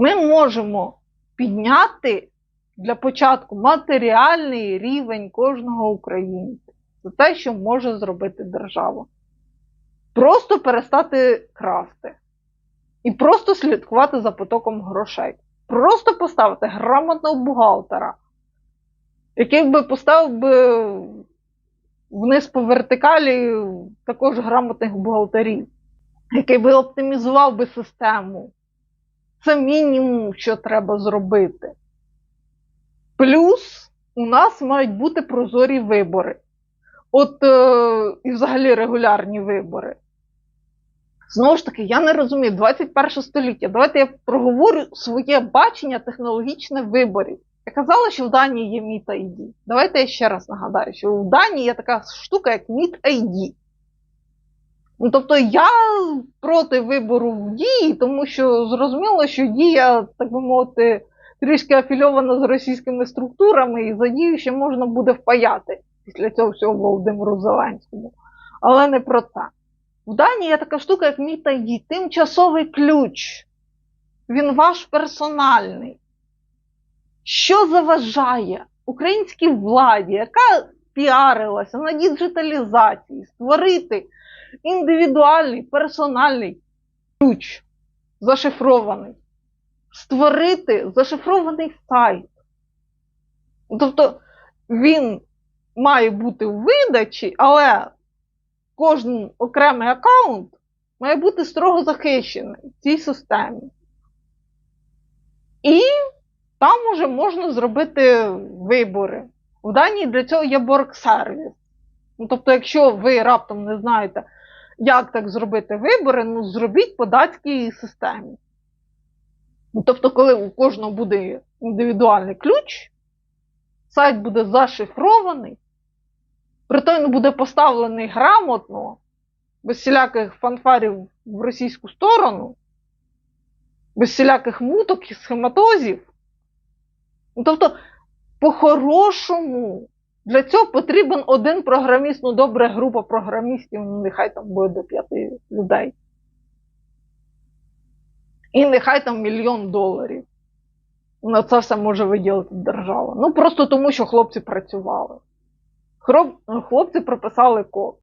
Ми можемо підняти для початку матеріальний рівень кожного українця. Це те, що може зробити держава. Просто перестати красти. І просто слідкувати за потоком грошей. Просто поставити грамотного бухгалтера, який би поставив би вниз по вертикалі також грамотних бухгалтерів, який би оптимізував би систему. Це мінімум, що треба зробити. Плюс у нас мають бути прозорі вибори. От е, і взагалі регулярні вибори. Знову ж таки, я не розумію 21 століття. Давайте я проговорю своє бачення технологічних виборів. Я казала, що в Данії є Meet ID. Давайте я ще раз нагадаю, що в Данії є така штука, як Meet ID. Ну, тобто я проти вибору дії, тому що зрозуміло, що дія, так би мовити, трішки афільована з російськими структурами, і за дію ще можна буде впаяти після цього всього Володимиру Зеленському. Але не про це. В Данії є така штука, як Meet ID, тимчасовий ключ. Він ваш персональний. Що заважає українській владі, яка піарилася на діджиталізації, створити індивідуальний персональний ключ, зашифрований, створити зашифрований сайт. Тобто він має бути в видачі, але кожен окремий аккаунт має бути строго захищений в цій системі. І там уже можна зробити вибори. В Данії для цього є борг-сервіс. Ну, тобто, якщо ви раптом не знаєте, як так зробити вибори, ну зробіть по датській системі. Ну, тобто, коли у кожного буде індивідуальний ключ, сайт буде зашифрований, притом він буде поставлений грамотно, без всіляких фанфарів в російську сторону, без всіляких муток і схематозів. Ну, тобто, по-хорошому, для цього потрібен один програміст, ну добре, група програмістів, ну нехай там буде до п'яти людей. І нехай там мільйон доларів. На це все може виділити держава. Ну просто тому, що хлопці працювали. Хлопці прописали код.